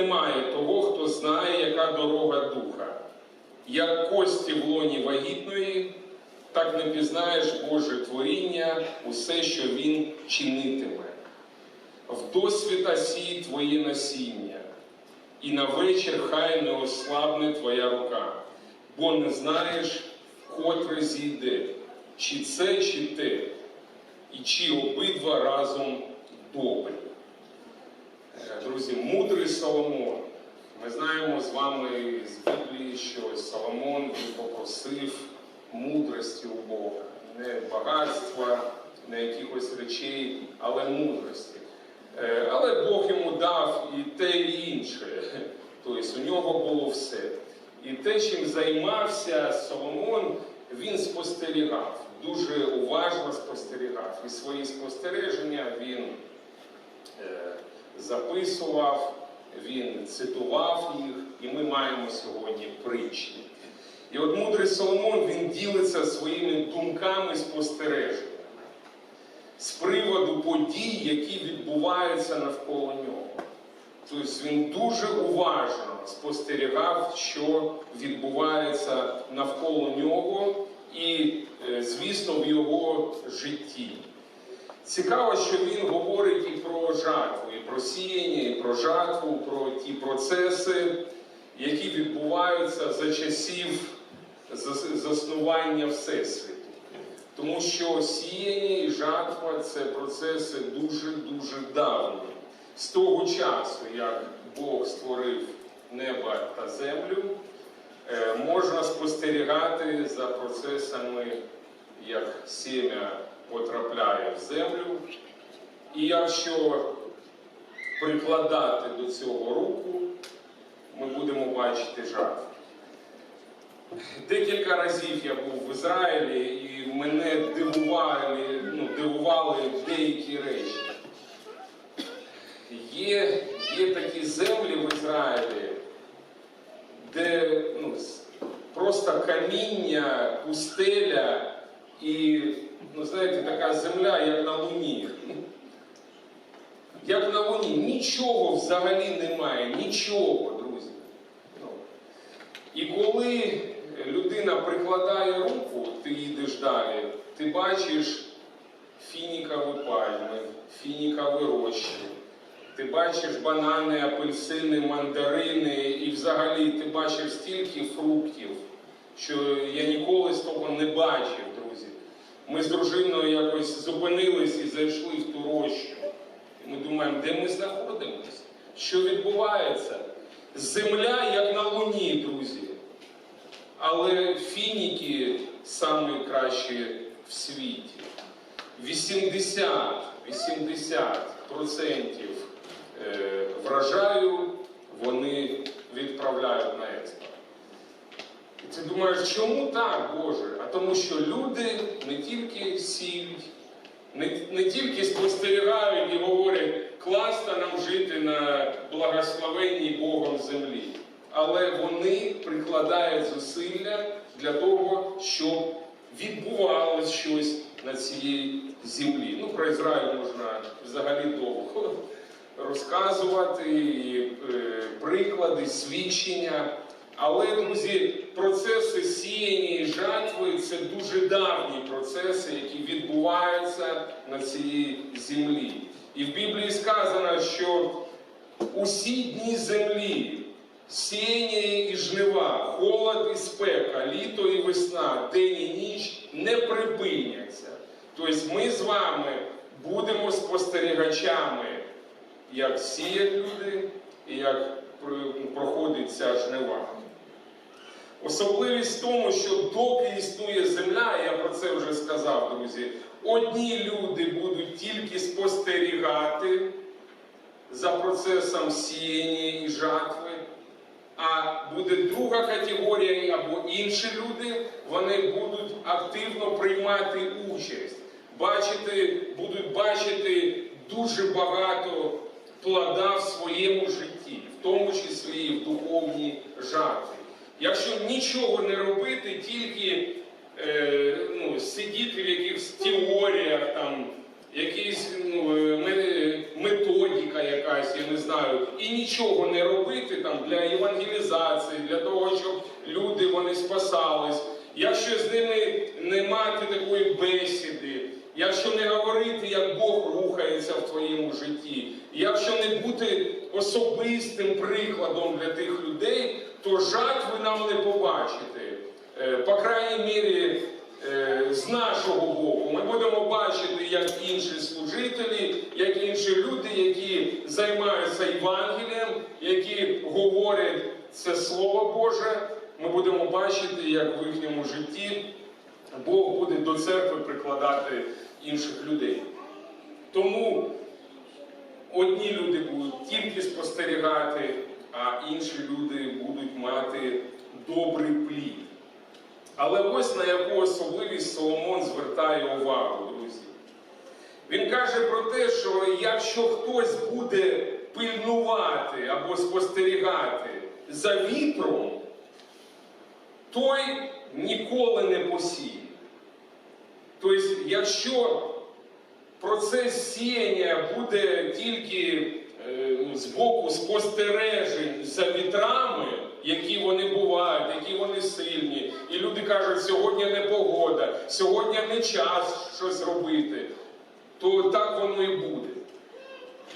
немає того, хто знає, яка дорога духа. Як кості в лоні вагітної, так не пізнаєш Боже творіння, усе, що Він чинитиме. В досвіта сій твоє насіння, і на вечір хай не ослабне твоя рука, бо не знаєш, котре зійде, чи це, чи те, і чи обидва разом добрі. Друзі, мудрий Соломон. Ми знаємо з вами з Біблії, що Соломон попросив мудрості у Бога, не багатства, не якихось речей, але мудрості. Е, Але Бог йому дав і те, і інше. Тобто у нього було все. І те, чим займався Соломон, він спостерігав, дуже уважно спостерігав. І свої спостереження він е, записував, він цитував їх, і ми маємо сьогодні притчі. І от мудрий Соломон він ділиться своїми думками спостереженнями з приводу подій, які відбуваються навколо нього. Тобто він дуже уважно спостерігав, що відбувається навколо нього і, е, звісно, в його житті. Цікаво, що він говорить і про жатву, і про сіяння, і про жатву, про ті процеси, які відбуваються за часів заснування Всесвіту. Тому що сіяння і жатва це процеси дуже-дуже давні. З того часу, як Бог створив небо та землю, е, можна спостерігати за процесами, як сім'я потрапляє в землю. І якщо прикладати до цього руку, ми будемо бачити жатву. Декілька разів я був в Ізраїлі і мене дивували, ну, дивували деякі речі. Є, є такі землі в Ізраїлі, де ну, просто каміння, пустеля і, ну, знаєте, така земля, як на Луні. Як на Луні, нічого взагалі немає, нічого, друзі. Ну, і коли людина прикладає руку, ти їдеш далі, ти бачиш фінікові пальми, фінікові рощі, ти бачиш банани, апельсини, мандарини, і взагалі ти бачиш стільки фруктів, що я ніколи з того не бачив. Ми з дружиною якось зупинились і зайшли в ту рощу. І ми думаємо, де ми знаходимося? Що відбувається? Земля як на луні, друзі. Але фініки самі кращі в світі. 80-80% е, врожаю вони відправляють на експорт. Ти думаєш, чому так, Боже? А тому що люди не тільки сіють, не, не тільки спостерігають і говорять, класно нам жити на благословенній Богом землі, але вони прикладають зусилля для того, щоб відбувалось щось на цій землі. Ну, про Ізраїль можна взагалі довго розказувати, і, е, приклади, свідчення. Але, друзі, процеси сіяння і жатви це дуже давні процеси, які відбуваються на цій землі. І в Біблії сказано, що усі дні землі, сіяння і жнива, холод і спека, літо і весна, день і ніч не припиняться. Тобто ми з вами будемо спостерігачами, як сіють люди і як про- проходить ця жнива. Особливість в тому, що доки існує земля, я про це вже сказав, друзі, одні люди будуть тільки спостерігати за процесом сіяння і жатви. А буде друга категорія або інші люди, вони будуть активно приймати участь, бачити, будуть бачити дуже багато плода в своєму житті, в тому числі і в духовній жатві. Якщо нічого не робити, тільки е, ну, сидіти в якихось теоріях, там, якісь ну, е, методика якась, я не знаю, і нічого не робити там для евангелізації, для того, щоб люди вони спасались. Якщо з ними не мати такої бесіди, якщо не говорити, як Бог рухається в твоєму житті, якщо не бути особистим прикладом для тих людей, то жатви нам не побачити. Е, По крайній мірі, е, з нашого боку, ми будемо бачити, як інші служителі, як інші люди, які займаються Євангелієм, які говорять це Слово Боже, ми будемо бачити, як в їхньому житті Бог буде до церкви прикладати інших людей. Тому одні люди будуть тільки спостерігати, а інші люди будуть мати добрий плід. Але ось на яку особливість Соломон звертає увагу, друзі. Він каже про те, що якщо хтось буде пильнувати або спостерігати за вітром, той ніколи не посіє. Тобто, якщо процес сіяння буде тільки з боку спостережень за вітрами, які вони бувають, які вони сильні, і люди кажуть, сьогодні не погода, сьогодні не час щось робити, то так воно і буде.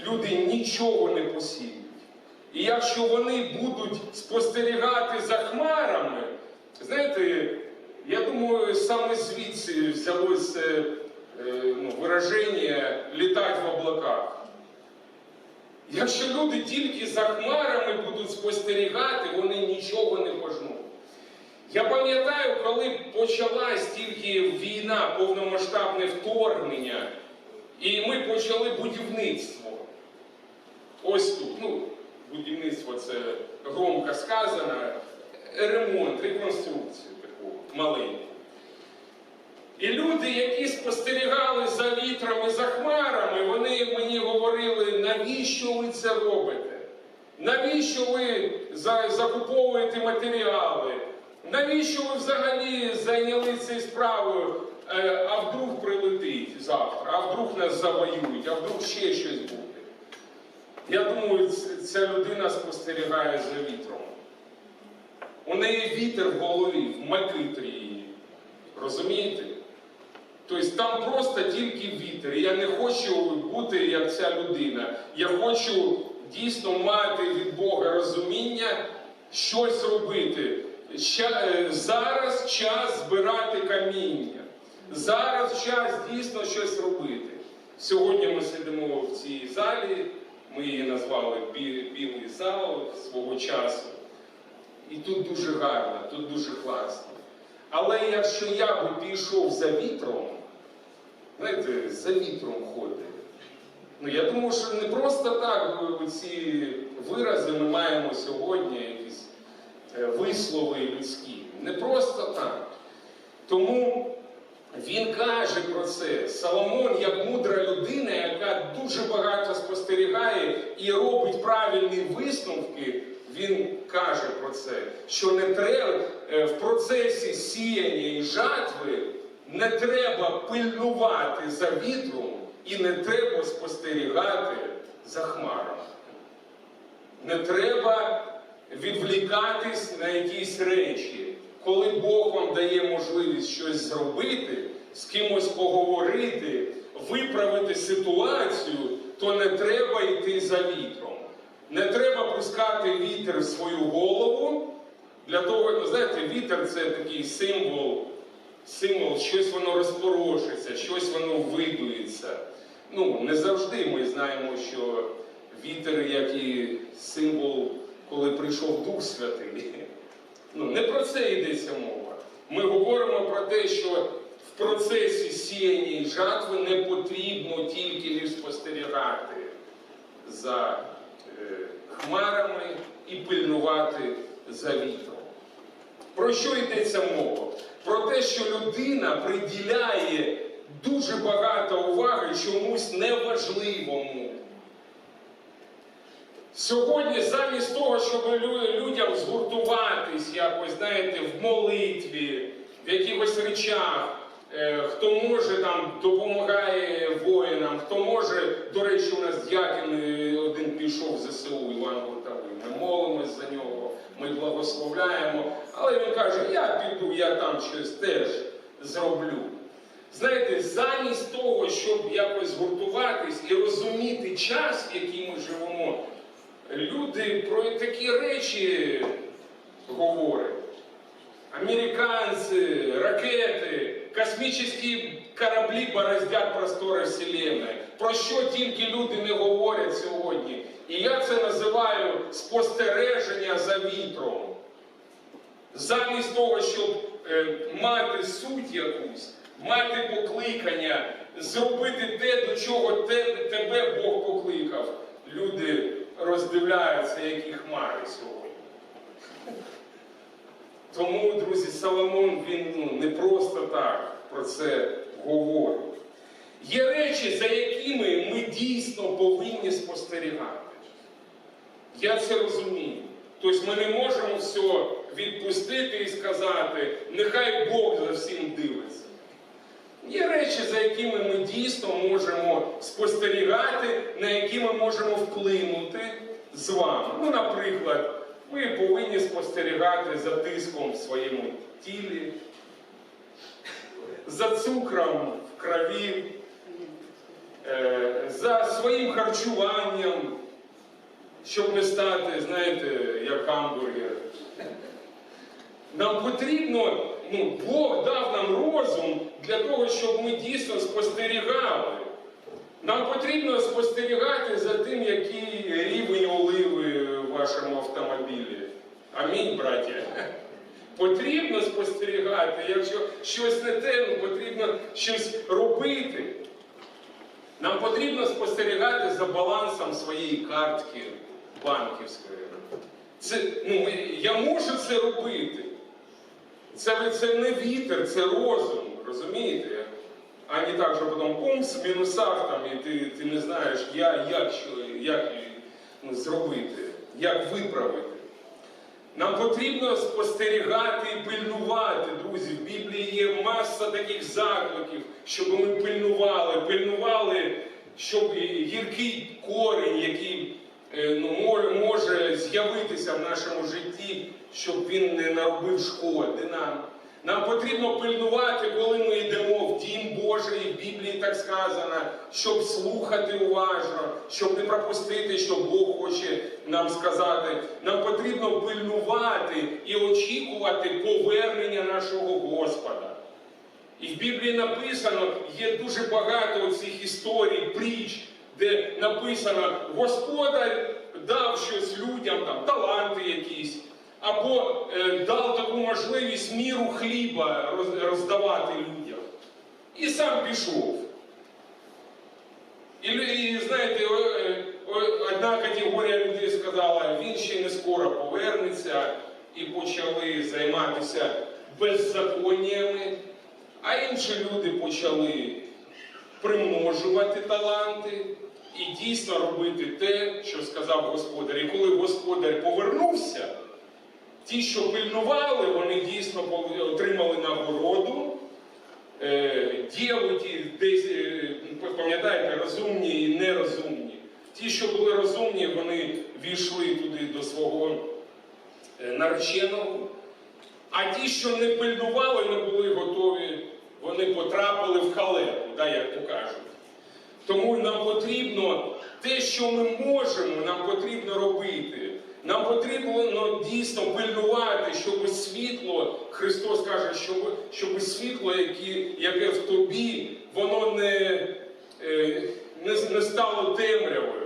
Люди нічого не посіють. І якщо вони будуть спостерігати за хмарами, знаєте, я думаю, саме звідси взялося е, ну, вираження літати в облаках. Якщо люди тільки за хмарами будуть спостерігати, вони нічого не пожнуть. Я пам'ятаю, коли почалась тільки війна, повномасштабне вторгнення, і ми почали будівництво. Ось тут, ну, будівництво це громко сказано, ремонт, реконструкцію таку маленьку. І люди, які спостерігали за вітром і за хмарами, вони мені говорили, навіщо ви це робите? Навіщо ви закуповуєте матеріали? Навіщо ви взагалі зайнялися цією справою? Е, А вдруг прилетить завтра, а вдруг нас завоюють, а вдруг ще щось буде? Я думаю, ця людина спостерігає за вітром. У неї вітер в голові, в макитрі її. Розумієте? Тобто там просто тільки вітер. Я не хочу бути як ця людина. Я хочу дійсно мати від Бога розуміння, щось робити. Е, Зараз час збирати каміння. Зараз час дійсно щось робити. Сьогодні ми сидимо в цій залі, ми її назвали Білий зал свого часу. І тут дуже гарно, тут дуже класно. Але якщо я би пішов за вітром, знаєте, за вітром ходить. Ну я думаю, що не просто так е, ці вирази ми маємо сьогодні, якісь е, вислови людські. Не просто так. Тому він каже про це. Соломон, як мудра людина, яка дуже багато спостерігає і робить правильні висновки, він каже про це, що не треба е, в процесі сіяння і жатви не треба пильнувати за вітром і не треба спостерігати за хмарами. Не треба відвлікатись на якісь речі. Коли Бог вам дає можливість щось зробити, з кимось поговорити, виправити ситуацію, то не треба йти за вітром. Не треба пускати вітер в свою голову. Для того, знаєте, вітер це такий символ, символ, щось воно розпорошиться, щось воно видується. Ну, не завжди ми знаємо, що вітер, як і символ, коли прийшов Дух Святий. Ну, не про це йдеться мова. Ми говоримо про те, що в процесі сіяння і жатви не потрібно тільки спостерігати. за е, хмарами і пильнувати за вітром. Про що йдеться мова? Про те, що людина приділяє дуже багато уваги чомусь неважливому. Сьогодні, замість того, щоб людям згуртуватись якось, знаєте, в молитві, в якихось речах, е, хто може там допомагає воїнам, хто може, до речі, у нас дякін е, один пішов в ЗСУ, Іван Гуртовий. Ми молимось за нього, ми благословляємо. Але він каже, я піду, я там щось теж зроблю. Знаєте, замість того, щоб якось згуртуватись і розуміти час, в який ми живемо, люди про такі речі говорять. Американці, ракети, космічні кораблі бороздять простори Вселенної. Про що тільки люди не говорять сьогодні. І я це називаю спостереження за вітром. Замість того, щоб е, мати суть якусь, мати покликання, зробити те, до чого те, тебе Бог покликав, люди роздивляються, які хмари сьогодні. Тому, друзі, Соломон він ну, не просто так про це говорить. Є речі, за якими ми дійсно повинні спостерігати. Я це розумію. Тобто ми не можемо все відпустити і сказати, нехай Бог за всім дивиться. Є речі, за якими ми дійсно можемо спостерігати, на які ми можемо вплинути з вами. Ну, наприклад, ми повинні спостерігати за тиском в своєму тілі, за цукром в крові, за своїм харчуванням, щоб не стати, знаєте, як гамбургер. Нам потрібно, ну, Бог дав нам розум для того, щоб ми дійсно спостерігали. Нам потрібно спостерігати за тим, який рівень оливи в вашому автомобілі. Амінь, браття. Потрібно спостерігати, якщо щось не те, ну, потрібно щось робити. Нам потрібно спостерігати за балансом своєї картки банківської. Це, ну, я можу це робити. Це, це не вітер, це розум, розумієте? А не так, що потім пумс, мінусах там, і ти, ти не знаєш, я, як, що, як ну, зробити, як виправити. Нам потрібно спостерігати і пильнувати, друзі. В Біблії є маса таких закликів, щоб ми пильнували, пильнували, щоб гіркий корінь, який е, ну, мо- може з'явитися в нашому житті, щоб він не наробив шкоди нам. Нам потрібно пильнувати, коли ми йдемо в дім Божий, в Біблії так сказано, щоб слухати уважно, щоб не пропустити, що Бог хоче нам сказати. Нам потрібно пильнувати і очікувати повернення нашого Господа. І в Біблії написано, є дуже багато цих історій, притч, де написано, Господар дав щось людям, там, таланти якісь, або е, дав таку можливість міру хліба роздавати людям. І сам пішов. І, і знаєте, е, одна категорія людей сказала, він ще не скоро повернеться, і почали займатися беззаконнями, а інші люди почали примножувати таланти і дійсно робити те, що сказав господар. І коли господар повернувся, ті, що пильнували, вони дійсно отримали нагороду. Е, Діяли ті десь, е, пам'ятаєте, розумні і нерозумні. Ті, що були розумні, вони війшли туди до свого е, нареченого. А ті, що не пильнували, не були готові, вони потрапили в халепу, да, як то кажуть. Тому нам потрібно те, що ми можемо, нам потрібно робити. Нам потрібно ну, дійсно пильнувати, щоб світло, Христос каже, щоб, щоб світло, яке, яке в тобі, воно не, е, не, не стало темрявою.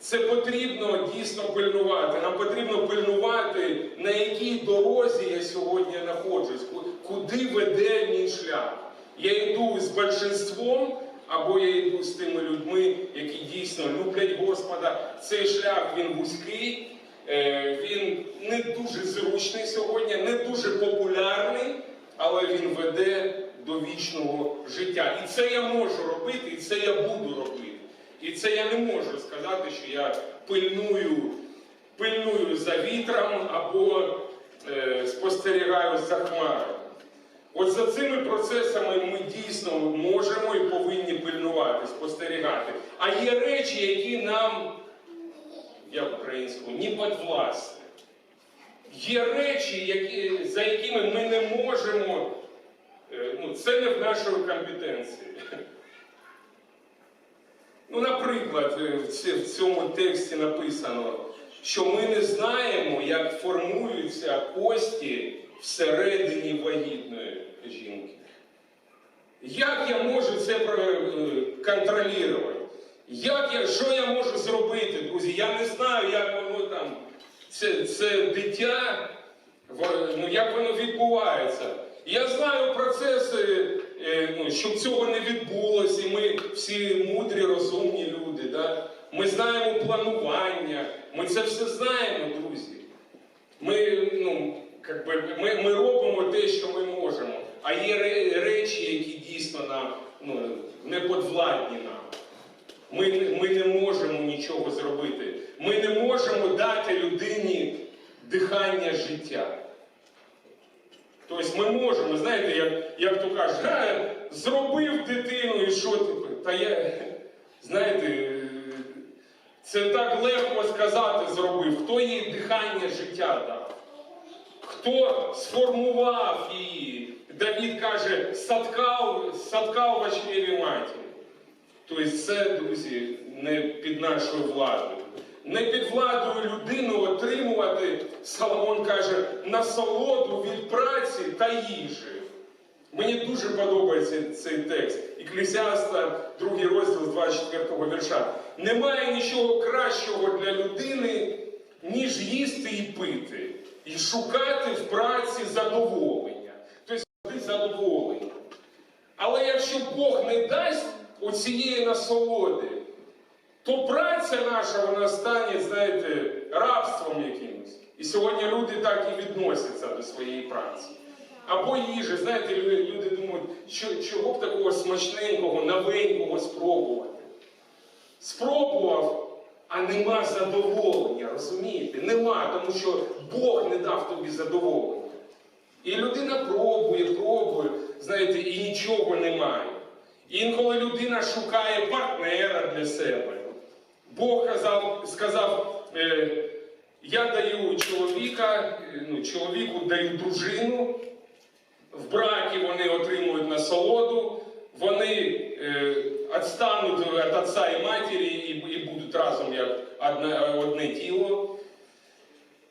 Це потрібно дійсно пильнувати. Нам потрібно пильнувати, на якій дорозі я сьогодні знаходжусь, куди веде мій шлях. Я йду з большинством або я йду з тими людьми, які дійсно люблять Господа. Цей шлях він вузький, е, він не дуже зручний сьогодні, не дуже популярний, але він веде до вічного життя. І це я можу робити, і це я буду робити. І це я не можу сказати, що я пильную, пильную за вітром або е, спостерігаю за хмарами. От за цими процесами ми дійсно можемо і повинні пильнувати, спостерігати. А є речі, які нам, як українською, не підвласні. Є речі, які, за якими ми не можемо, е, ну, це не в нашій компетенції. Ну, наприклад, е, в цьому тексті написано, що ми не знаємо, як формуються кості всередині вагітної жінки. Як я можу це е, контролювати? Як я, що я можу зробити, друзі? Я не знаю, як воно там, це, це дитя, ну, як воно відбувається. Я знаю процеси, е, ну, щоб цього не відбулося, і ми всі мудрі, розумні люди. Да? Ми знаємо планування, ми це все знаємо, друзі. Ми, ну, ми, ми робимо те, що ми можемо. А є речі, які дійсно нам ну, не подвладні нам. Ми, ми не можемо нічого зробити. Ми не можемо дати людині дихання життя. Тобто ми можемо, знаєте, як, як то кажуть, «Га, зробив дитину і що тепер? Та я, знаєте, це так легко сказати зробив. Хто їй дихання життя дав? Хто сформував її? Давід каже, садкав, садкав в очреві матері. Тобто це, друзі, не під нашою владою. Не під владою людину отримувати, Соломон каже, насолоду від праці та їжі. Мені дуже подобається цей текст. Еклесіаста, другий розділ з 24 вірша. Немає нічого кращого для людини, ніж їсти і пити, і шукати в праці задоволення. Тобто задоволення. Але якщо Бог не дасть оцієї насолоди, то праця наша вона стане, знаєте, рабством якимось. І сьогодні люди так і відносяться до своєї праці. Або їжі, знаєте, люди, думають, чого б такого смачненького, новенького спробувати. Спробував, а нема задоволення, розумієте? Нема, тому що Бог не дав тобі задоволення. І людина пробує, пробує, знаєте, і нічого немає. Інколи людина шукає партнера для себе. Бог казав, сказав, е, я даю чоловіка, е, ну, чоловіку даю дружину, в бракі вони отримують насолоду, вони відстануть від отця і матері і, і будуть разом як одне, одне тіло.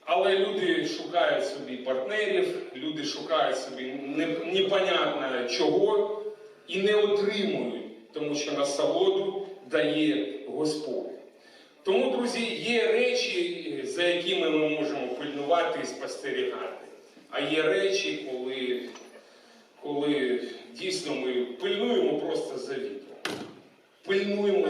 Але люди шукають собі партнерів, люди шукають собі не- непонятно чого і не отримують, тому що насолоду дає Господь. Тому, друзі, є речі, за якими ми можемо пильнувати і спостерігати. А є речі, коли, коли дійсно ми пильнуємо просто за вітром. Пильнуємо.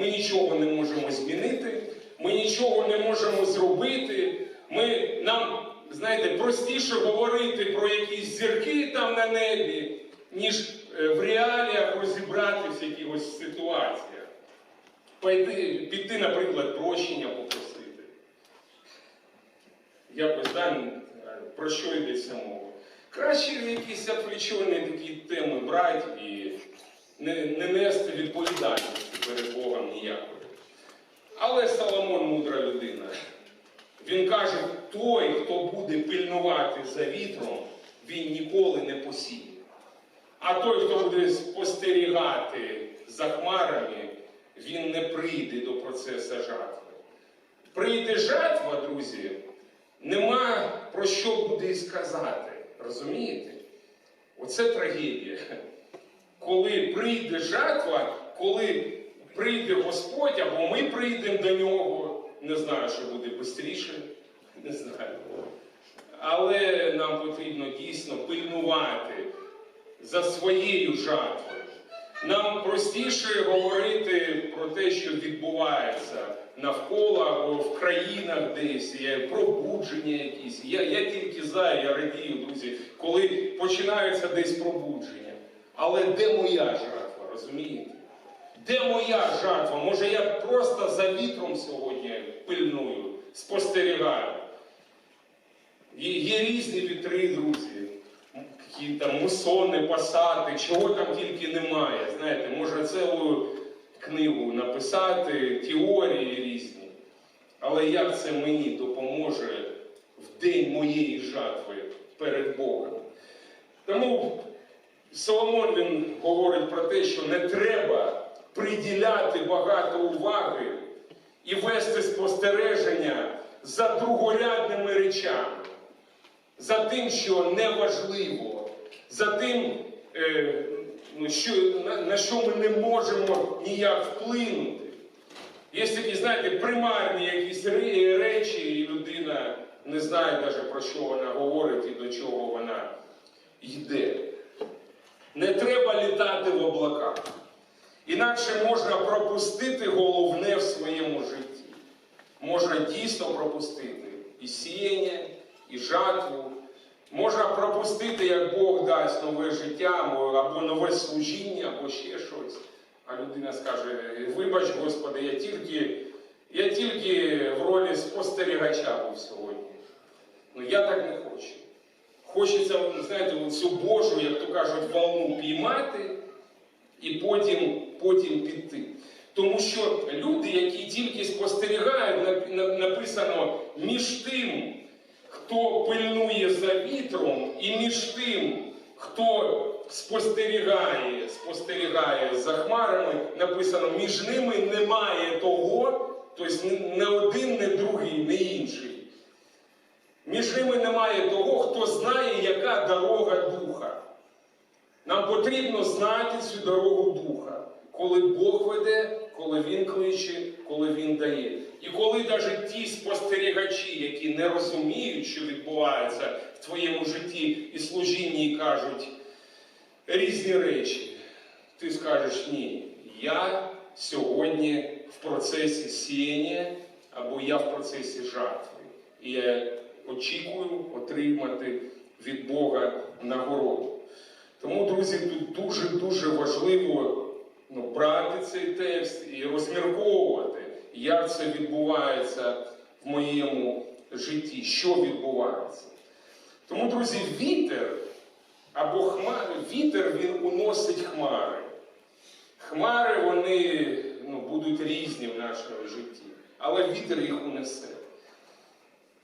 Ми нічого не можемо змінити, ми нічого не можемо зробити. Ми, нам, знаєте, простіше говорити про якісь зірки там на небі, ніж е, в реаліях розібратися в якихось ситуаціях. Пойти, піти, наприклад, прощення попросити. Якось да, про що йдеться мова. Краще якісь отвлечені такі теми брати і не, не нести відповідальності перед Богом ніякої. Але Соломон мудра людина. Він каже, той, хто буде пильнувати за вітром, він ніколи не посіє. А той, хто буде спостерігати за хмарами, він не прийде до процесу жатви. Прийде жатва, друзі, нема про що буде сказати. Розумієте? Оце трагедія. Коли прийде жатва, коли прийде Господь, або ми прийдемо до нього, не знаю, що буде швидше, не знаю. Але нам потрібно дійсно пильнувати за своєю жатвою. Нам простіше говорити про те, що відбувається навколо або в країнах десь, є пробудження якісь. Я, я тільки за, я радію, друзі, коли починається десь пробудження. Але де моя жертва, розумієте? Де моя жатва? Може я просто за вітром сьогодні пильную, спостерігаю. Є, є різні вітри, друзі. Які там мусони, пасати, чого там тільки немає. Знаєте, можна цілу книгу написати, теорії різні. Але як це мені допоможе в день моєї жатви перед Богом? Тому Соломон він говорить про те, що не треба приділяти багато уваги і вести спостереження за другорядними речами, за тим, що неважливо, за тим, е, ну, що, на, що ми не можемо ніяк вплинути. Є такі, знаєте, примарні якісь речі, і людина не знає навіть про що вона говорить і до чого вона йде. Не треба літати в облаках. Інакше можна пропустити головне в своєму житті. Можна дійсно пропустити і сіяння, і жатву. Можна пропустити, як Бог дасть нове життя, або нове служіння, або ще щось. А людина скаже: вибач, Господи, я тільки, я тільки в ролі спостерігача був сьогодні. Ну я так не хочу. Хочеться, знаєте, цю Божу, як то кажуть, волну піймати і потім, потім піти. Тому що люди, які тільки спостерігають, написано між тим, хто пильнує за вітром, і між тим, хто спостерігає, спостерігає за хмарами, написано, між ними немає того, тобто не один, не другий, не інший. Між ними немає того, хто знає, яка дорога духа. Нам потрібно знати цю дорогу духа, коли Бог веде, коли Він кличе, коли Він дає. І коли навіть ті спостерігачі, які не розуміють, що відбувається в твоєму житті і служінні, кажуть різні речі, ти скажеш ні, я сьогодні в процесі сіяння або я в процесі жатви. І очікую отримати від Бога нагороду. Тому, друзі, тут дуже-дуже важливо ну, брати цей текст і розмірковувати, як це відбувається в моєму житті, що відбувається. Тому, друзі, вітер або хмари, вітер він уносить хмари. Хмари вони ну, будуть різні в нашому житті, але вітер їх унесе.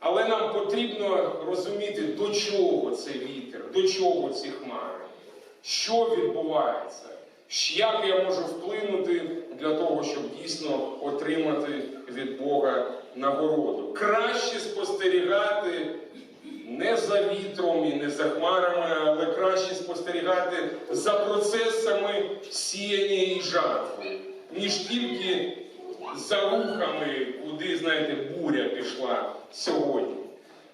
Але нам потрібно розуміти, до чого цей вітер, до чого ці хмари, що відбувається, як я можу вплинути для того, щоб дійсно отримати від Бога нагороду. Краще спостерігати не за вітром і не за хмарами, але краще спостерігати за процесами сіяння і жатви, ніж тільки за рухами, куди, знаєте, буря пішла сьогодні.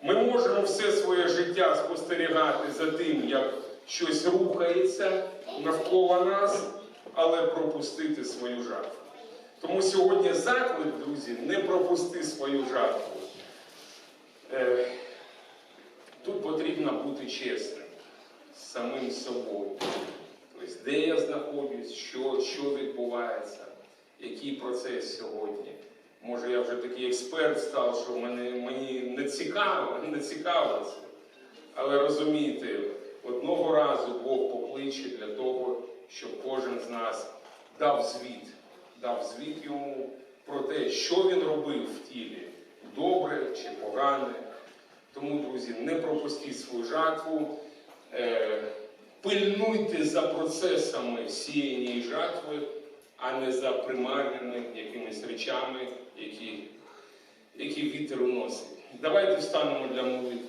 Ми можемо все своє життя спостерігати за тим, як щось рухається навколо нас, але пропустити свою жатву. Тому сьогодні заклик, друзі, не пропусти свою жатву. Е, Тут потрібно бути чесним з самим собою. Тобто, де я знаходжусь, що, що відбувається, який процес сьогодні. Може, я вже такий експерт став, що мене, мені не цікаво, не цікаво це. Але розумієте, одного разу Бог покличе для того, щоб кожен з нас дав звіт, дав звіт йому про те, що він робив в тілі, добре чи погане. Тому, друзі, не пропустіть свою жатву, е, пильнуйте за процесами сіяння і жатви, а не за примарними якимись речами, які які вітер уносить. Давайте встанемо для молитви.